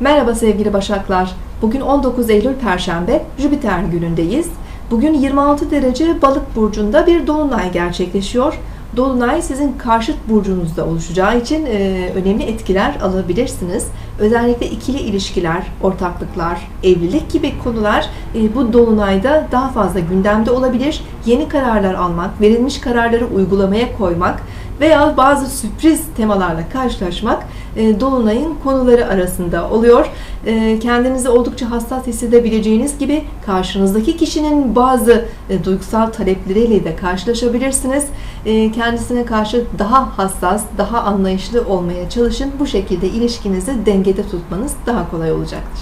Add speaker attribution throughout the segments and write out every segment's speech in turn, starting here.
Speaker 1: Merhaba sevgili Başaklar. Bugün 19 Eylül Perşembe, Jüpiter günündeyiz. Bugün 26 derece Balık burcunda bir dolunay gerçekleşiyor. Dolunay sizin karşıt burcunuzda oluşacağı için e, önemli etkiler alabilirsiniz. Özellikle ikili ilişkiler, ortaklıklar, evlilik gibi konular e, bu dolunayda daha fazla gündemde olabilir. Yeni kararlar almak, verilmiş kararları uygulamaya koymak veya bazı sürpriz temalarla karşılaşmak e, Dolunay'ın konuları arasında oluyor. E, Kendinizi oldukça hassas hissedebileceğiniz gibi karşınızdaki kişinin bazı e, duygusal talepleriyle de karşılaşabilirsiniz. E, Kendisine karşı daha hassas, daha anlayışlı olmaya çalışın. Bu şekilde ilişkinizi dengede tutmanız daha kolay olacaktır.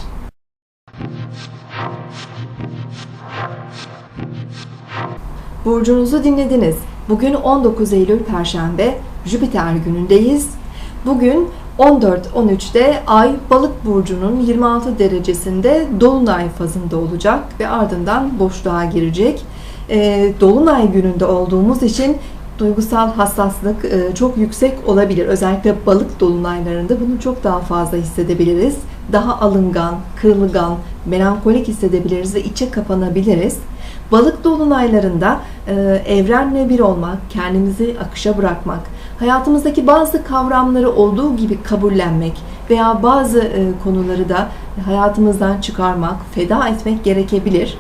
Speaker 1: Burcunuzu dinlediniz. Bugün 19 Eylül Perşembe, Jüpiter günündeyiz. Bugün 14-13'te Ay Balık burcunun 26 derecesinde Dolunay fazında olacak ve ardından boşluğa girecek. Ee, Dolunay gününde olduğumuz için duygusal hassaslık e, çok yüksek olabilir. Özellikle balık dolunaylarında bunu çok daha fazla hissedebiliriz. Daha alıngan, kırılgan, melankolik hissedebiliriz ve içe kapanabiliriz. Balık dolunaylarında e, evrenle bir olmak, kendimizi akışa bırakmak, hayatımızdaki bazı kavramları olduğu gibi kabullenmek veya bazı e, konuları da hayatımızdan çıkarmak, feda etmek gerekebilir.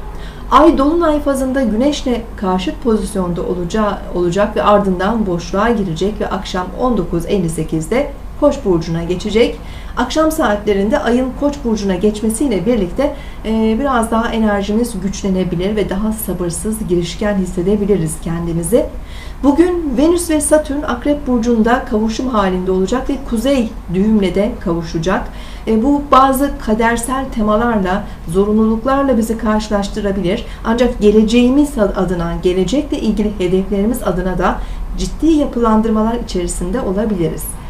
Speaker 1: Ay dolunay fazında güneşle karşıt pozisyonda olacağı, olacak ve ardından boşluğa girecek ve akşam 19.58'de Koç burcuna geçecek. Akşam saatlerinde ayın Koç burcuna geçmesiyle birlikte e, biraz daha enerjimiz güçlenebilir ve daha sabırsız, girişken hissedebiliriz kendimizi. Bugün Venüs ve Satürn Akrep burcunda kavuşum halinde olacak ve kuzey düğümle de kavuşacak. E, bu bazı kadersel temalarla, zorunluluklarla bizi karşılaştırabilir. Ancak geleceğimiz adına, gelecekle ilgili hedeflerimiz adına da ciddi yapılandırmalar içerisinde olabiliriz.